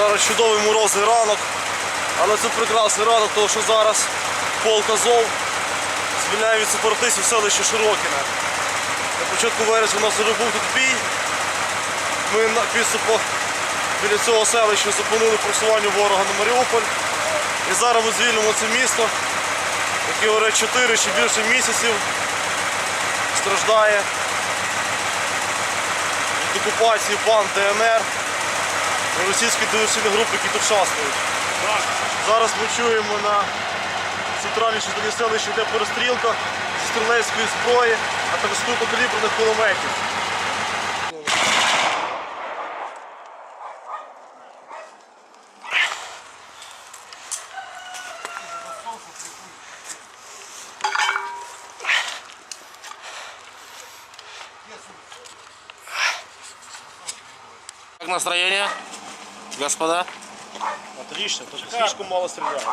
Зараз чудовий морозний ранок, але це прекрасний ранок, тому що зараз полк Азов звільняє від сепаратистів селище Широкіне. На початку вересня у нас вже був тут бій. Ми на підступах біля цього селища зупинили просування ворога на Маріуполь. І зараз ми звільнимо це місто, яке вже 4 чи більше місяців страждає від окупації банд ДНР російські диверсійні групи, які тут шастають. Зараз ми чуємо на центральній частині селища йде перестрілка зі стрілецької зброї, а також крупнокаліберних кулеметів. Как настроение, господа? Отлично, только слишком мало стріляє.